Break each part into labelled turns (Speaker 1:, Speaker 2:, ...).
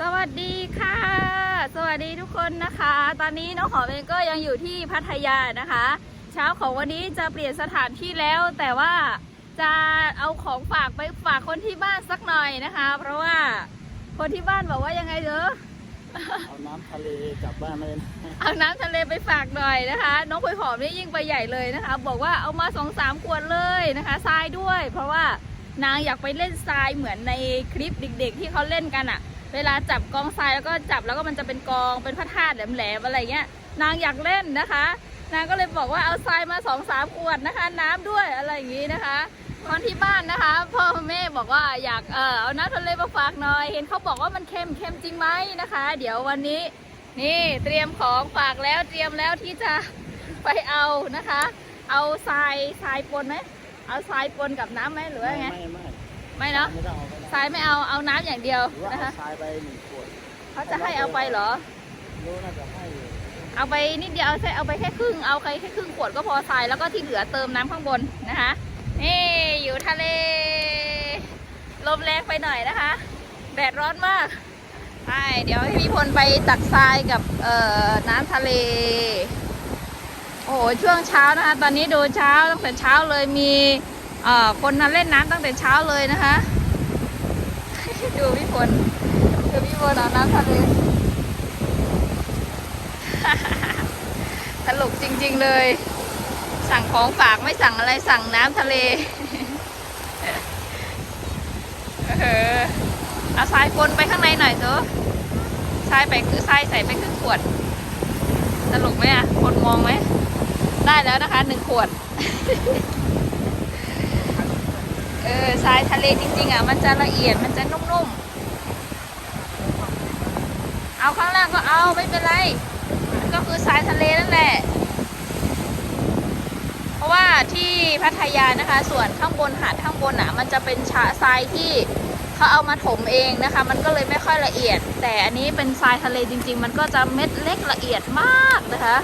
Speaker 1: สวัสดีค่ะ สวัสดีทุกคนนะคะ ตอนนี้น้องหอมเองก็ยังอยู่ที่พัทยานะคะ เช้าของวันนี้จะเปลี่ยนสถานที่แล้ว แต่ว่าจะเอาของฝากไปฝากคนที่บ้านสักหน่อยนะคะ เพราะว่าคนที่บ้านบอกว่ายังไงเด้อ
Speaker 2: เอาน้ำทะเลกลับบ้านเลยนะ
Speaker 1: เอาน้ำทะเลไปฝากหน่อยนะคะ น้องพลอยหอมนี่ยิ่งไปใหญ่เลยนะคะ บอกว่าเอามาสองสามขวดเลยนะคะทรายด้วย เพราะว่านางอยากไปเล่นทรายเหมือนในคลิปเด็ก ๆ ที่เขาเล่นกันอะ เวลาจับกองทรายแล้วก็จับแล้วก็มันจะเป็นกองเป็นพระธาตุแหลมๆอะไรเงี้ย นางอยากเล่นนะคะ นางก็เลยบอกว่าเอาทรายมาสองสามขวดนะคะ น้ำด้วยอะไรอย่างงี้นะคะคนที่บ้านนะคะพ่อแม่บอกว่าอยากเออเอาน้ำทะเลมาฝากหน่อย เห็นเขาบอกว่ามันเค็มเค็มจริงไหมนะคะ เดี๋ยววันนี้นี่เตรียมของฝากแล้วเตรียมแล้วที่จะไปเอานะคะ เอาทรายทรายปนไหมเอาทรายปนกับน้ำไหมหรือว่าไง
Speaker 2: ไม่ไม่
Speaker 1: ไม่เนาะ
Speaker 2: ไม่ต้องเอาไป
Speaker 1: ทรายไม่เอาเอาน้ำอย่างเดียว
Speaker 2: หรือว่า
Speaker 1: นะ
Speaker 2: เอา
Speaker 1: คะ
Speaker 2: ทรายไปหนึ่งขวด
Speaker 1: เขาจะให้เอาไปเหรอ
Speaker 2: รู้น่าจะให้อยู่
Speaker 1: เอาไปนิดเดียวเอาแค่เอาไปแค่ครึ่งเอาไปแค่ครึ่งขวดก็พอทรายแล้วก็ที่เหลือเติมน้ำข้างบนนะคะนี่อยู่ทะเล ลมแรงไปหน่อยนะคะ แดดร้อนมากใช่เดี๋ยวให้พี่พลไปตักทรายกับเอ่อน้ำทะเล โอ้โหช่วงเช้านะคะ ตอนนี้ดูเช้าตั้งแต่เช้าเลยมีเอ่อ คนมาเล่นน้ำตั้งแต่เช้าเลยนะคะ ดูพี่พลดูพี่พลเอาน้ำทะเลตลกจริง ๆเลย สั่งของฝากไม่สั่งอะไรสั่งน้ำทะเลเออเอาทรายปนไปข้างในหน่อยเถอะทรายไปคือทรายใส่ไปครึ่งขวดตลกไหมอะคนมองไหม ได้แล้วนะคะหนึ่งขวด เออทรายทะเลจริง ๆ อะ มันจะละเอียดมันจะนุ่มๆ เอาข้างล่างก็เอาไม่เป็นไร มันก็คือทรายทะเลนั่นแหละ เพราะว่าที่พัทยานะคะ ส่วนข้างบนหาดข้างบนอะ มันจะเป็นชาทรายที่เขาเอามาถมเองนะคะ มันก็เลยไม่ค่อยละเอียด แต่อันนี้เป็นทรายทะเลจริง ๆ มันก็จะเม็ดเล็กละเอียดมากนะคะ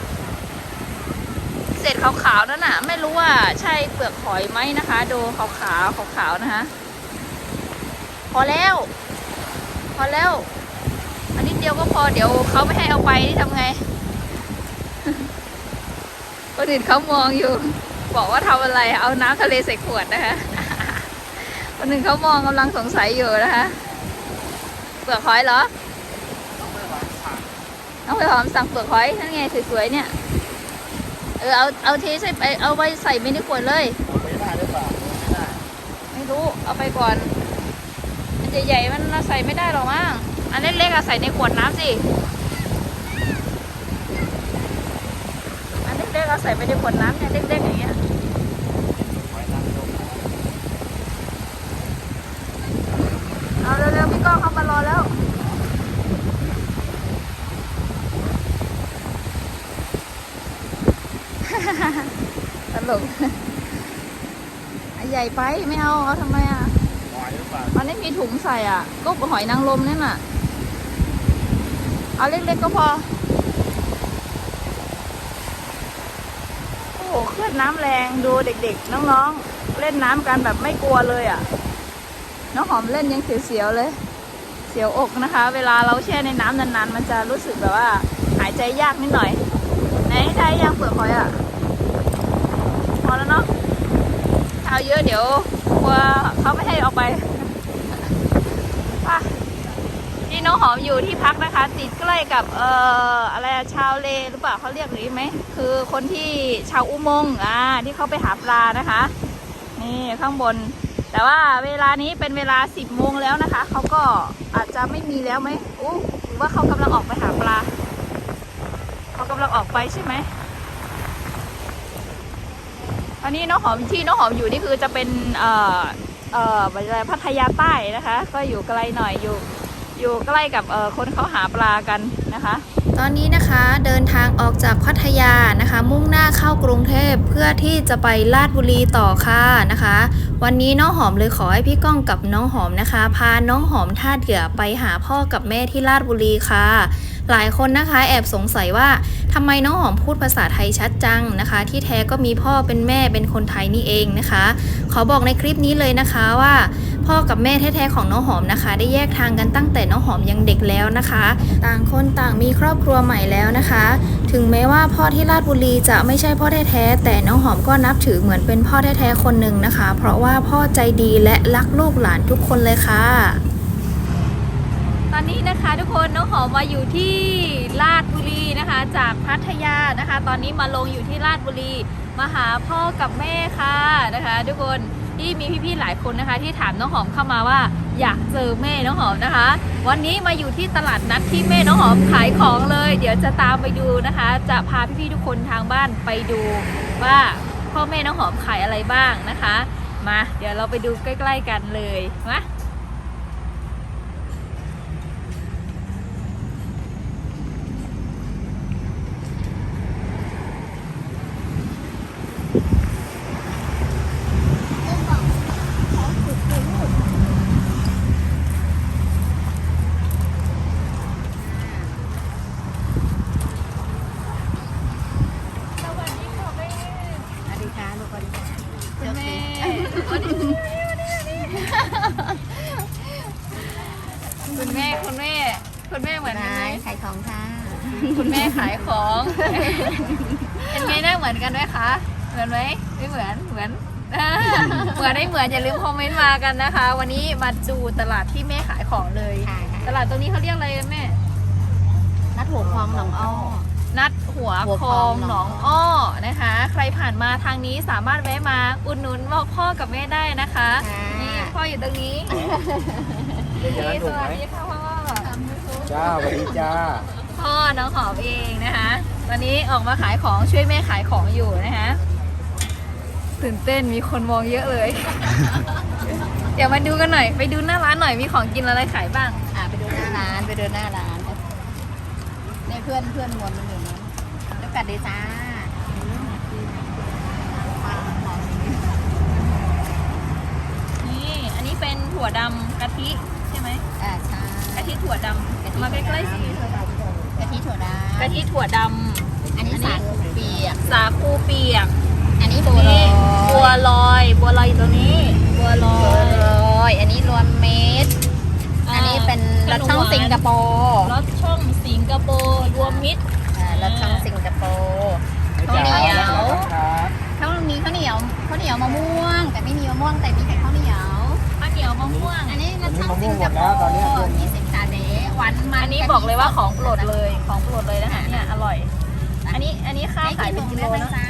Speaker 1: เศษขาวๆนั่นน่ะ ไม่รู้ว่าใช่เปลือกหอยไหมนะคะ ดูขาวๆขาวๆนะคะพอแล้ว พอแล้ว อันนี้เดียวก็พอเดี๋ยวเขาไม่ให้เอาไปนี่ทำไงคนอื่นเขามองอยู่ บอกว่าทำอะไรเอาน้ำทะเลใส่ขวดนะคะคนอื่นเขามองกำลังสงสัยอยู่นะคะเปลือกหอยเหรอ
Speaker 2: ต้องไปหวานผัก
Speaker 1: น้องไปหอมสั่งเปลือกหอยนั่นไงสวยๆเนี่ย เออเอาเอาเทใส่ไปเอาไว้ใส่ไม่ในขวดเลย
Speaker 2: เอาไปได้หรือเปล่าไม่ได้
Speaker 1: ไม่รู้เอาไปก่อนอันใหญ่ๆมันใส่ไม่ได้หรอกมั้งอันเล็กๆอะใส่ในขวดน้ำสิอันเล็กๆเอาใส่ไปในขวดน้ำเนี่ยเล็กๆอย่างเงี้ย
Speaker 2: หอยนางรม
Speaker 1: เอาเร็วๆพี่ก้องเขามารอแล้ว ตลกอันใหญ่ไปไม่เอาเอาทำไมอะ
Speaker 2: หอยหรือเปล่า
Speaker 1: มันไม่มีถุงใส่อะ ก็หอยนางรมนั่นน่ะ เอาเล็กๆก็พอ โอ้โหคลื่นน้ำแรงดูเด็กๆ น้องๆ เล่นน้ำกันแบบไม่กลัวเลยอะ น้องหอมเล่นยังเสียวๆเลย เสียวอกนะคะ เวลาเราแช่ในน้ำนานๆ มันจะรู้สึกแบบว่า หายใจยากนิดหน่อย ไหนได้ยังเปลือกหอยอะพอ แล้วเนาะถ้าเอาเยอะเดี๋ยวกลัวเขาไม่ให้เอาไปป่ะนี่น้องหอมอยู่ที่พักนะคะ ติดใกล้กับเอ่ออะไรชาวเลหรือเปล่าเขาเรียกหรือไหมคือคนที่ชาวอุโมงค์อ่าที่เขาไปหาปลานะคะ นี่ข้างบน แต่ว่าเวลานี้เป็นเวลา10โมงแล้วนะคะเขาก็อาจจะไม่มีแล้วไหมอู้หรือว่าเขากำลังออกไปหาปลาเขากำลังออกไปใช่ไหม อันนี้น้องหอมที่น้องหอมอยู่นี่คือจะเป็นเอ่อเอ่อพัทยาใต้นะคะ ก็อยู่ไกลหน่อยอยู่อยู่ใกล้กับเอ่อคนเขาหาปลากันนะคะ
Speaker 3: ตอนนี้นะคะเดินทางออกจากพัทยานะคะ มุ่งหน้าเข้ากรุงเทพเพื่อที่จะไปลาดบุรีต่อค่ะนะคะ วันนี้น้องหอมเลยขอให้พี่ก้องกับน้องหอมนะคะ พาน้องหอมท่าเถือไปหาพ่อกับแม่ที่ลาดบุรีค่ะ หลายคนนะคะ แอบสงสัยว่าทำไมน้องหอมพูดภาษาไทยชัดจังนะคะ ที่แท้ก็มีพ่อเป็นแม่เป็นคนไทยนี่เองนะคะ ขอบอกในคลิปนี้เลยนะคะว่า พ่อกับแม่แท้ๆของน้องหอมนะคะ ได้แยกทางกันตั้งแต่น้องหอมยังเด็กแล้วนะคะ ต่างคนต่างมีครอบครัวใหม่แล้วนะคะ ถึงแม้ว่าพ่อที่ราชบุรีจะไม่ใช่พ่อแท้ๆแต่น้องหอมก็นับถือเหมือนเป็นพ่อแท้ๆคนหนึ่งนะคะ เพราะว่าพ่อใจดีและรักลูกหลานทุกคนเลยค่ะ
Speaker 1: อนนี้นะคะทุกคนน้องหอมมาอยู่ที่ลาดบุรีนะคะ จากพัทยานะคะ ตอนนี้มาลงอยู่ที่ลาดบุรีมาหาพ่อกับแม่ค่ะนะคะ ทุกคนที่มีพี่ๆหลายคนนะคะ ที่ถามน้องหอมเข้ามาว่า อยากเจอแม่น้องหอมนะคะ วันนี้มาอยู่ที่ตลาดนัดที่แม่น้องหอมขายของเลย เดี๋ยวจะตามไปดูนะคะ จะพาพี่ๆทุกคนทางบ้านไปดูว่าพ่อแม่น้องหอมขายอะไรบ้างนะคะมาเดี๋ยวเราไปดูใกล้ ๆ กันเลยมา สวัสดีค่ะแม่
Speaker 4: สวัสดีค่ะลูกสวัสดีค่ะ
Speaker 1: คุณแม่คุณแม่คุณแม่คุณแม่เหมือนกันไหม
Speaker 4: นายขายของค่ะ
Speaker 1: คุณแม่ขายของ เป็นไงหน้าเห มือนกันไหมคะ เหมือนไหมไม่เหมือนเหมือนอ่าเหมือนได้เหมือนอย่าลืมคอมเมนต์มากันนะคะ วันนี้มาดูตลาดที่แม่ขายของเลย
Speaker 4: ค่ะ
Speaker 1: ตลาดตรงนี้เขาเรียกอะไรแม่
Speaker 4: นัดหัวคลองหนองอ้อ
Speaker 1: นัดหัว
Speaker 4: หัว
Speaker 1: ค
Speaker 4: ค
Speaker 1: ล
Speaker 4: ล
Speaker 1: อ
Speaker 4: องง
Speaker 1: ห
Speaker 4: ห
Speaker 1: น
Speaker 4: น
Speaker 1: อ
Speaker 4: องง
Speaker 1: อ้อนะคะ ใครผ่านมาทางนี้สามารถแวะมาอุดหนุนบอกพ่อกับแม่ได้นะคะนี่พ่ออยู่ตรงนี้
Speaker 2: เดี๋ยวจะ
Speaker 1: นี่
Speaker 2: ถู
Speaker 1: ส
Speaker 2: กไหม
Speaker 1: วัสดีค่ะพ่อ
Speaker 2: จ้าสวัสดีจ้า
Speaker 1: พ่อน้องหอมเองนะคะ วันนี้ออกมาขายของช่วยแม่ขายของอยู่นะคะตื่นเต้นมีคนมองเยอะเลย เดี๋ยวมาดูกันหน่อย ไปดูหน้าร้านหน่อยมีของกินอะไรขายบ้าง
Speaker 4: อ่าไปดูหน้าร้านไปดูหน้าร้านนี่เพื่อนเพื่อนมวลมันอยู่นะแล้วกัดดีจ้า
Speaker 1: นี่อันนี้เป็นถั่วดำกะทิใช่ไหม
Speaker 4: อ่าใช่
Speaker 1: กะทิถั่วดำมาใกล้ๆสิ
Speaker 4: กะ ทิถั่วด
Speaker 1: กะทิถั่วดำ
Speaker 4: อันนี้สาคูเปียกำ
Speaker 1: สาคูเปียก
Speaker 4: อันนี้บัวลอ
Speaker 1: นี่
Speaker 4: ย
Speaker 1: บัวลอย บัวลอยอยู่ตรงนี้ บัวลอ
Speaker 4: บัวยลอยอันนี้รวมเม็ดอันนี้เป็นรสช่องสิงคโปร์
Speaker 1: รสช่องสิงคโปร์รวมมิตร
Speaker 4: อ่ารสช่องสิงคโปร์
Speaker 1: ข้าวเหนียว
Speaker 2: ครับ
Speaker 4: เขามีข้าวเหนียวข้าวเหนียวมะม่วง แต่ไม่มีมะม่วงแต่มีแต่ข้าวเหนียว
Speaker 1: ข้าวเหนียวมะม่วง
Speaker 4: อันนี้รสช่องสิงคโปร์ยี่สิบสาเด หวานมัน
Speaker 1: อันนี้บอกเลยว่าของโปรดเลยของโปรดเลยนะคะเนี่ยอร่อย อันนี้อันนี้ข้าว
Speaker 4: ไม่
Speaker 1: ขาย
Speaker 4: กี่
Speaker 1: เป็น
Speaker 4: ถุง
Speaker 1: กิโล
Speaker 4: ได้เลย
Speaker 1: นะ
Speaker 4: จ้า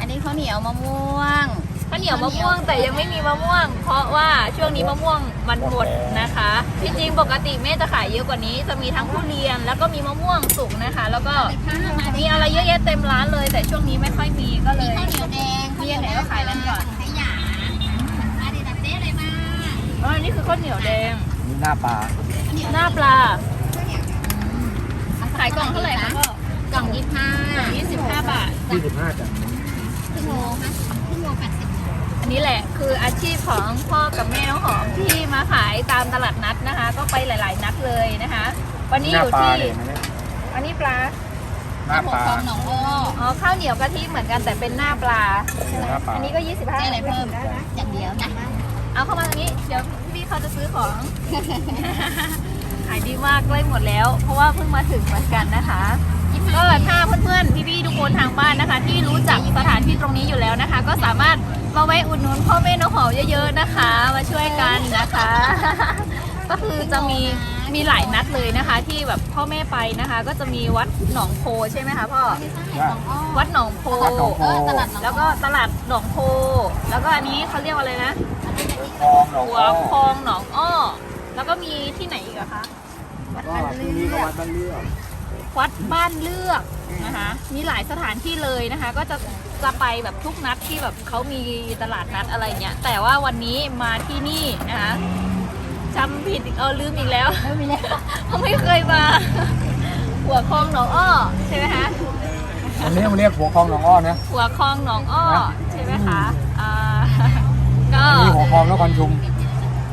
Speaker 4: อันนี้ข้าวเหนียวมะม่วง
Speaker 1: ข้าวเหนียวมะม่วงแต่ยังไม่มีมะม่วง เพราะว่าช่วงนี้มะม่วงมันหมดนะคะที่จริงปกติแม่จะขายเยอะกว่านี้ จะมีทั้งทุเรียนแล้วก็มีมะม่วงสุกนะคะ แล้วก็มีอะไรเยอะแยะเต็มร้านเลย แต่ช่วงนี้ไม่ค่อยมีก็เล
Speaker 4: มี
Speaker 1: ย
Speaker 4: ข้าวเหนียวแดงขายนั้นก่อนขยะมาดิตัดเจ๊เลยมา
Speaker 1: อ๋ออันนี้คือข้าวเหนียวแดง
Speaker 2: มีหน้าปลา
Speaker 1: หน้าปลา ขายกล่องเท่าไหร่คะพ่อก
Speaker 4: ล่องยี่สิบห้า
Speaker 1: ยี่สิบห้าบาท
Speaker 2: ยี่สิบห้าจ้ะ
Speaker 4: ครึ่งโลไหมครึ่งโลแปดสิบ
Speaker 1: อันนี้แหละคืออาชีพของพ่อกับแม่น้องหอมที่มาขายตามตลาดนัดนะคะ ก็ไปหลาย ๆ นัดเลยนะคะ วันนี้
Speaker 2: ห
Speaker 1: อ
Speaker 2: น้า
Speaker 1: ยู่
Speaker 2: ปลา
Speaker 1: ที่
Speaker 2: เนี่ยนะ
Speaker 1: อันนี้ปลา
Speaker 2: หน้า
Speaker 4: หั
Speaker 2: ป
Speaker 4: ว
Speaker 2: ลา
Speaker 4: คลองหนองอ้อ
Speaker 1: อ๋อข้าวเหนียวกะทิเหมือนกันแต่เป็นหน้าปลา
Speaker 2: หน้าปลา
Speaker 1: อันนี้ก็ 25
Speaker 4: เจ๊อะไรเพิ่มอย่างเดียวนะ
Speaker 1: เอาเข้ามาตรงนี้ เดี๋ยวพี่ เขาจะซื้อของ ขายดีมากใกล้หมดแล้ว เพราะว่าเพิ่งมาถึงเหมือนกันนะคะ ก็ถ้าเพื่อนๆพี่ๆทุกคนทางบ้านนะคะ ที่รู้จักสถานที่ตรงนี้อยู่แล้วนะคะ ก็สามารถมาแวะอุดหนุนพ่อแม่น้องหอมเยอะ ๆนะคะ มาช่วยกันนะคะ ก็คือจะมีมีหลายนัดเลยนะคะ ที่แบบพ่อแม่ไปนะคะ ก็จะมีวัดหนองโพใช่ไหมคะพ่อ
Speaker 4: หนองอ้อ
Speaker 1: วัดหนองโพ
Speaker 2: วัดหนองโพ
Speaker 4: เออตลาดหนอง
Speaker 1: แล้วก็ตลาดหนองโพ แล้วก็อันนี้เขาเรียกว่าอะไรนะ
Speaker 2: คลองหนอง
Speaker 1: หัว
Speaker 2: อ้อ
Speaker 1: คลองหนองอ้อ แล้วก็มีที่ไหนอีกอะคะ
Speaker 2: ก็ที่นี่ก็วัดบ้านเลือก
Speaker 1: วัดบ้านเลือกนะคะ มีหลายสถานที่เลยนะคะ ก็จะจะไปแบบทุกนัดที่แบบเขามีตลาดนัดอะไรเงี้ย แต่ว่าวันนี้มาที่นี่นะคะจำผิดอีกเออลืมอีกแล้ว
Speaker 4: ไม่มีแล้ว
Speaker 1: เพราะไม่เคยมา หัวคลองหนองอ้อใช่ไหมคะ
Speaker 2: อันนี้มันเรียกหัวคลองหนองอ้อนะ
Speaker 1: หัวคลองหนองอ้อใช่ไหมคะอ่าก็
Speaker 2: อันนี้หัวคลองนครชุม
Speaker 1: ก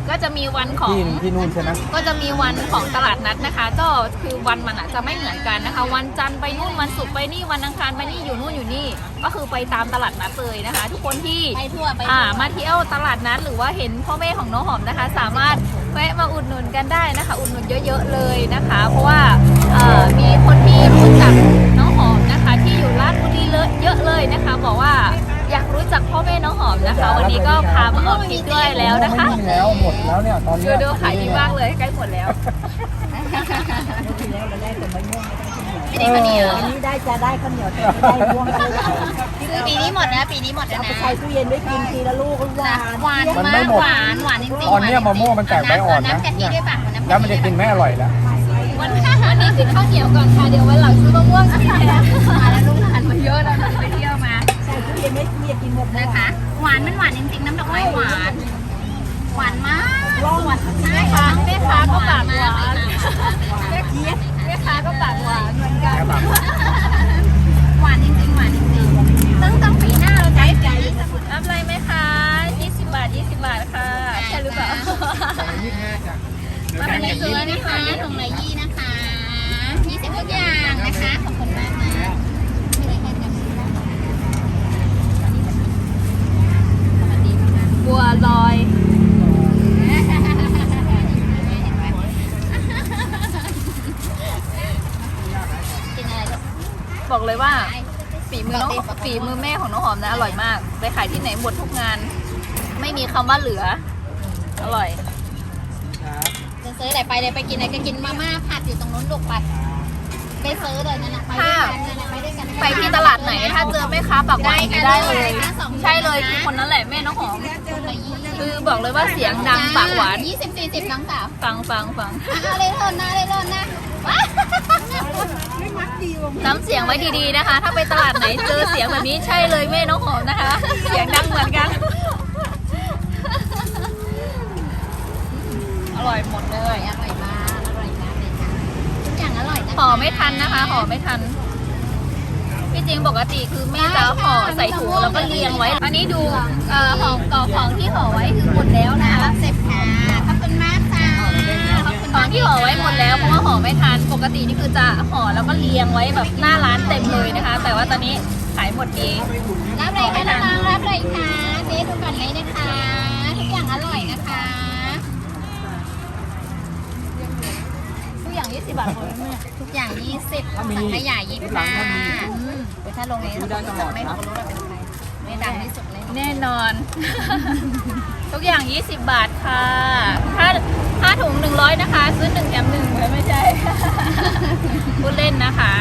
Speaker 1: ก็จะมีวันของ
Speaker 2: ที่ที่นู่นใช่ไหม
Speaker 1: ก็จะมีวันของตลาดนัดนะคะ ก็คือวันมันอะจะไม่เหมือนกันนะคะ วันจันทร์ไปนู่นวันศุกร์ไปนี่วันอังคารไปนี่อยู่นู่นอยู่นี่ ก็คือไปตามตลาดนัดเลยนะคะ ทุกคนที่
Speaker 4: ไปทั่วไป
Speaker 1: อ่า
Speaker 4: ทั่ว
Speaker 1: มาเที่ยวตลาดนัดหรือว่าเห็นพ่อแม่ของน้องหอมนะคะ สามารถแวะมาอุดหนุนกันได้นะคะ อุดหนุนเยอะ ๆเลยนะคะ เพราะว่าเอ่อมีคนที่ แล้วนะคะ
Speaker 2: ไม่มีแล้วหมดแล้วเนี่ยตอน
Speaker 1: ดู
Speaker 2: เนี้ย
Speaker 1: ดูขายดีมากเลยใกล้หมดแล้ว
Speaker 4: ไม่ได้ข้าวเหนียว
Speaker 5: อันนี้ได้จะได้ข้าวเหนียวแต่ไม่ได้ร่วงเลย
Speaker 4: คือปีนี้หมดนะปีนี้หมดแล้ว
Speaker 5: เอาไป
Speaker 4: นะ
Speaker 5: ใส่ตู้เย็นไว้กินทีละลูกหวาน
Speaker 4: หวาน
Speaker 2: มัน
Speaker 4: มา
Speaker 2: ไม่
Speaker 4: ก
Speaker 2: หมด
Speaker 4: หวานหวานจริงๆ
Speaker 2: ตอนเนี้ยมะม่วงมันแตกใบอ่อนนะ
Speaker 4: น้ำกะทิด้วยป่ะน้ำ
Speaker 2: แล้วมันจะกินไม่อร่อยแล้ว
Speaker 1: วันวันนี้กินข้าวเหนียวก่อนค่ะเดี๋ยววันหลังซื้อมะม่วงกินแทนมาแล้วลูกหลานมาเยอะแล้วนะไปเที่ยวมา
Speaker 5: ใส่ตู้เย็นไว้เมียกินหมดเลย
Speaker 4: นะคะ หวานมันหวานจริงๆน้ำดอกไม้หวาน หวานมาก
Speaker 5: ร่องหวาน
Speaker 4: ใช่
Speaker 1: แม่
Speaker 4: ค่ะ
Speaker 1: ค้าแม่ค้าก็ปากหวาน
Speaker 4: แม่
Speaker 1: แม่ค้าก็ปากหวานเหมือนกัน
Speaker 2: แค่แบบ
Speaker 4: หวานจริงๆหวานจริงๆซึ่งต้องปีหน้าเราใช้ใจ
Speaker 1: รับอะไรไหมคะ 20 บาท 20 บาทค่ะ ใช่หรือเปล่า
Speaker 2: ยี่ห้าจ้ะ
Speaker 1: มาเป็นในซื้อนะคะ
Speaker 4: ถุงละยี่นะคะยี่สิบทุกอย่างนะคะ ขอบคุณมากนะไม่ได้แค่จำชื่อนะคะสวัสดีมาก
Speaker 1: บัวลอย
Speaker 4: กินอะไรลูก
Speaker 1: บอกเลยว่าฝีมือน้อง ฝีมือแม่ของน้องหอมนะ อร่อยมาก ไปขายที่ไหนหมดทุกงาน ไม่มีคำว่าเหลือ อร่อย
Speaker 4: จะซื้ออะไรไปเลยไปกินอะไรก็กินมาม่าผัดอยู่ตรงนู้นลูกไปไปซื้อเลยนั่นน่ะไปด้วยกันนั่นน่ะไปด้วยกัน
Speaker 1: ไปที่ตลาดไหน ถ้าเจอแม่ค้าปากหวานอย่างนี้ได้เลย
Speaker 4: ได้ค่ะสอง
Speaker 1: ใช่เลยคือคนนั้นแหละแม่น้องหอม
Speaker 4: ถุงละยี่
Speaker 1: คือบอกเลยว่าเสียงดังปากหวาน
Speaker 4: ยี่สิบสี่สิบน้องสาว
Speaker 1: ฟังฟังฟัง
Speaker 4: อะเอาเลยเถินนะเลยเถินนะว้า
Speaker 1: น้ำเสียงไว้ดีๆนะคะ ถ้าไปตลาดไหนเจอเสียงแบบนี้ใช่เลยแม่น้องหอมนะคะ เสียงดังเหมือนกัน อร่อยหมดเล
Speaker 4: อร่อยยอร่อยมากอร่อยมากเลยค่ะทุกอย่างอร่อยนะคะ
Speaker 1: ห่อไม่ทันนะคะห่อไม่ทันที่จริงปกติคือแม่จะห่อใส่ถุงแล้วก็เรียงไว้ อันนี้ดูเอ่อห่อกรอบของที่ ปกตินี่คือจะห่อแล้วก็เรียงไว้แบบหน้าร้านเต็มเลยนะคะ แต่ว่าตอนนี้ขายหมดดี
Speaker 4: รับเลยค่ะน้องๆรับเลยค่ะเจ๊ดูก่อนเลยนะคะ ทุกอย่างอร่อยนะคะ
Speaker 1: ทุกอย่าง 20 บาทหมดเลยแม่
Speaker 4: ทุกอย่างยี่สิบสังขยายี่สิบห้าอืมเดี๋ยวถ้าลงในสมุดจำไม่รู้ว่าเป็นใครไม่ดังที่สุดเลย
Speaker 1: แน่นอน ทุกอย่าง 20 บาทค่ะ ถ้า ถ้าถุง 100 นะคะ ซื้อ1แถม1เลยไม่ใช่ พูดเล่นนะคะ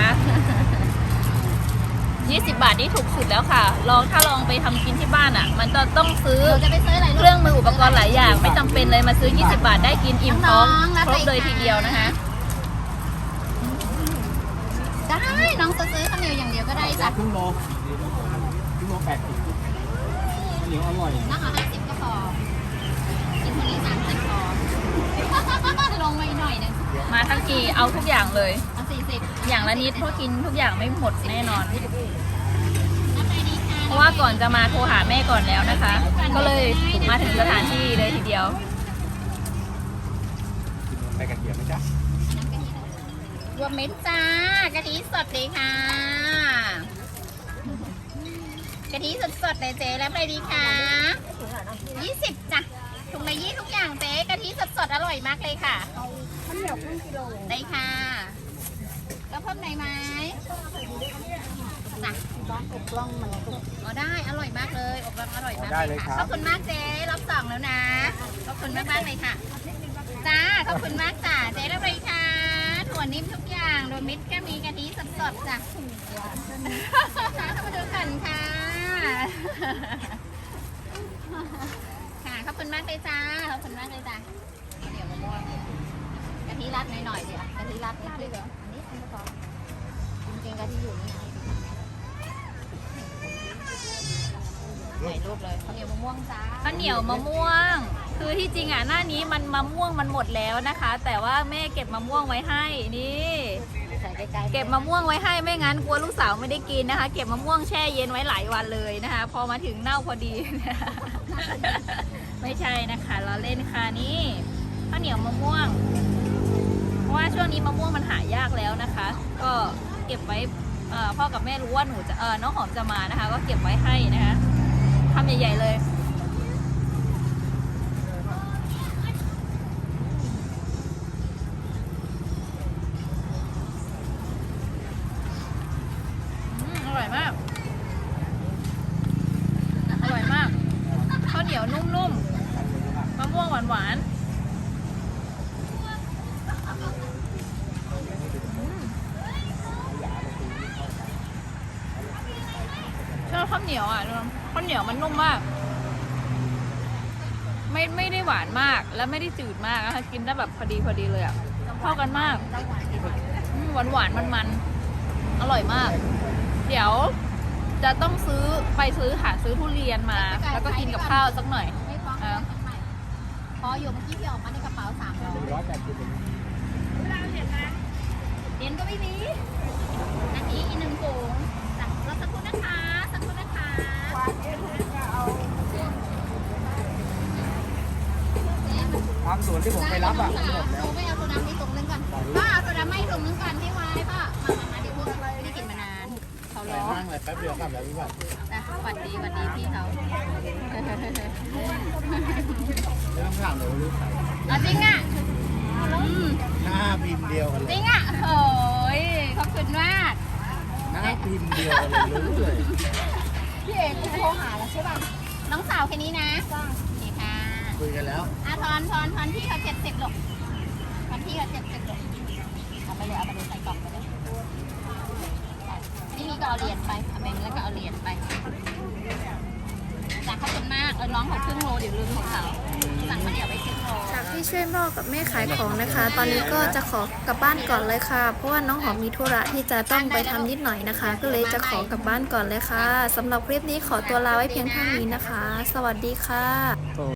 Speaker 1: 20 บาทนี่ถูกสุดแล้วค่ะ ลองถ้าลองไปทำกินที่บ้านอะ มันจะต้องซื้อ
Speaker 4: เราจะไปซื้ออะไร
Speaker 1: เค
Speaker 4: ลูก
Speaker 1: รื่องมืออุปกรณ์หลายอย่าง ไม่จำเป็นเลยมาซื้อ 20 บาทได้กินอิ่มท้อง
Speaker 4: น้องๆรับ
Speaker 1: ครบเลย
Speaker 4: เลยค่ะ
Speaker 1: ทีเดียวนะคะ
Speaker 4: ได้น้องจะซื้อข้าวเหนียวอย่างเดียวก็ได้จ้ะ
Speaker 2: ครึ่งโลครึ่งโลแปดสิบเหนียวอร่อย
Speaker 4: น้องเอาห้าสิบก็พอกินคนนี้สามสิบพอ ลงมาอีกหน่อยหนึง
Speaker 1: มาทั้งทีเอาทุกอย่างเลย
Speaker 4: เอาสี่สิบ
Speaker 1: อย่างละนิดเพราะกินทุกอย่างไม่หมดแน่นอน
Speaker 4: รับเลยดีค่ะ
Speaker 1: เพราะว่าก่อนจะมาโทรหาแม่ก่อนแล้วนะคะ ก็เลยมาถึงสถานที่เลยทีเดียว
Speaker 2: ไปกันเทียมไหมจ๊ะ
Speaker 4: รวมเม็ดจ้ากะทิสดเลยค่ะกะทิสดๆเลยเจ๊รับเลยดีค่ะยี่สิบจ้ะ ถุงละยี่ทุกอย่างเจ๊กะทิสดๆ อร่อยมากเลยค่ะข้าวเหนียวครึ่งกิโลได้ค่ะแล้วเพิ่มไหนไหมจ้ะอบกล้องมันอ๋อได้อร่อยมากเลยอบกล้องอร่อยมาก
Speaker 2: ได้เลยค
Speaker 4: ค่ะ
Speaker 2: รับ
Speaker 4: ขอบคุณมากเจ๊รอบสองแล้วนะขอบคุณมากมากๆเลยค่ะจ้าขอบคุณมากจ้าเจ๊รับเลยค่ะถั่วนิ่มทุกอย่างโดมิดก็มีกะทิสดๆจ้ะเข้ามาดูกันค่ะค่ะ ขอบคุณมากเลยจ้า ขอบคุณมากเลยจ้าเดี๋ยวมะม่วงกะทิรัดหน่อยๆเดี๋ยวกะทิรัดนิดเดียวอันนี้อันนี้พอจริงๆกะทิอยู่นี่ถ่ายรูปเลยข้าวเหนียวมะม่วงจ้า
Speaker 1: ข้าวเหนียวมะม่วง คือที่จริงอะหน้านี้มันมะม่วงมันหมดแล้วนะคะ แต่ว่าแม่เก็บมะม่วงไว้ให้นี่
Speaker 4: ใส่ใกล้ๆ
Speaker 1: เก็บมะม่วงไว้ให้ไม่งั้นกลัวลูกสาวไม่ได้กินนะคะ เก็บมะม่วงแช่เย็นไว้หลายวันเลยนะคะ พอมาถึงเน่าพอดี ไม่ใช่นะคะ เราเล่นค่ะนี่ข้าวเหนียวมะม่วง เพราะว่าช่วงนี้มะม่วงมันหายากแล้วนะคะ ก็เก็บไว้เอ่อพ่อกับแม่รู้ว่าหนูจะเออน้องหอมจะมานะคะ ก็เก็บไว้ให้นะคะทำใหญ่ๆเลย อืมอร่อยมาก อร่อยมาก ข้าวเหนียวนุ่มๆ มะม่วงหวานๆอืม ชอบข้าวเหนียวอะข้าวเหนียวมันนุ่มมาก ไม่ไม่ได้หวานมาก และไม่ได้จืดมากนะคะกินได้แบบพอดีพอดีเลยอะเข้ากันมากหวานหวานมันมันๆอร่อยมาก เดี๋ยวจะต้องซื้อไปซื้อหาซื้อทุเรียนมา แล้วก็กินกับข้าวสักหน่อย
Speaker 4: ไม่พอ
Speaker 1: อ่า
Speaker 4: พออยู่เมื่อกี้ที่ออกมาในกระเป๋าสามร้อย
Speaker 2: ร้อยแปดสิบ
Speaker 4: เหรียญก็ไม่มีอันนี้อีกหนึ่งถุงจ้ะรอสักครู่นะคะ สักครู่นะคะ
Speaker 2: ทางสวนที่ผมไปรับอะ
Speaker 4: ได้
Speaker 2: หมดแล้ว
Speaker 4: หนูไปเอาตัวดำนี่ตรงนึงก่อนป้าเอาตัวดำไม่ตรงนึงก่อนพี่วายป้ามามามาเดี๋ยวพูดไม่ได้กินมานานเขา
Speaker 2: ไป
Speaker 4: ร้อง
Speaker 2: นั่งเลยแป๊บเดียวกลับแล้วพี่ว่า
Speaker 4: นะสวัสดีสวัสดีพี่เขา
Speaker 2: ไม่ต้องถามเลยว่ารู้ใคร
Speaker 4: เอาจริงอะอืม
Speaker 2: หน้าพิมพ์เดียวกันเล
Speaker 4: จริ
Speaker 2: ย
Speaker 4: งอะโอ้ยขอบคุณมาก
Speaker 2: หน้าพิมพ์เดียวกันเลยรู้เลย
Speaker 5: พี่เอกโทรหาแล้วใช่ป่ะ
Speaker 4: น้องสาวแค่นี้นะโอเค ค่ะ
Speaker 2: คุยกันแล้ว
Speaker 4: อะทอนทอนทอนพี่เขาเจ็ดสิบหรอกทอนพี่เขาเจ็ดสิบหรอกเอาไปเลยเอาไปเลยใส่กล่องไปเลยนี่มีก็เอาเหรียญไปเอาแบงค์แล้วก็เอาเหรียญไปจากขอบคุณมากเออน้องเขาครึ่งโลเดี๋ยวลืมของเขาสั่งมาเดี๋ยวไปครึ่งโล
Speaker 3: จากที่ช่วยพ่อกับแม่ขายของนะคะ ตอนนี้ก็จะขอกลับบ้านก่อนเลยค่ะ เพราะว่าน้องหอมมีธุระที่จะต้องไปทำนิดหน่อยนะคะ ก็เลยจะขอกลับบ้านก่อนเลยค่ะสำหรับคลิปนี้ขอตัวลาไว้เพียงเท่านี้นะคะ สวัสดีค่ะ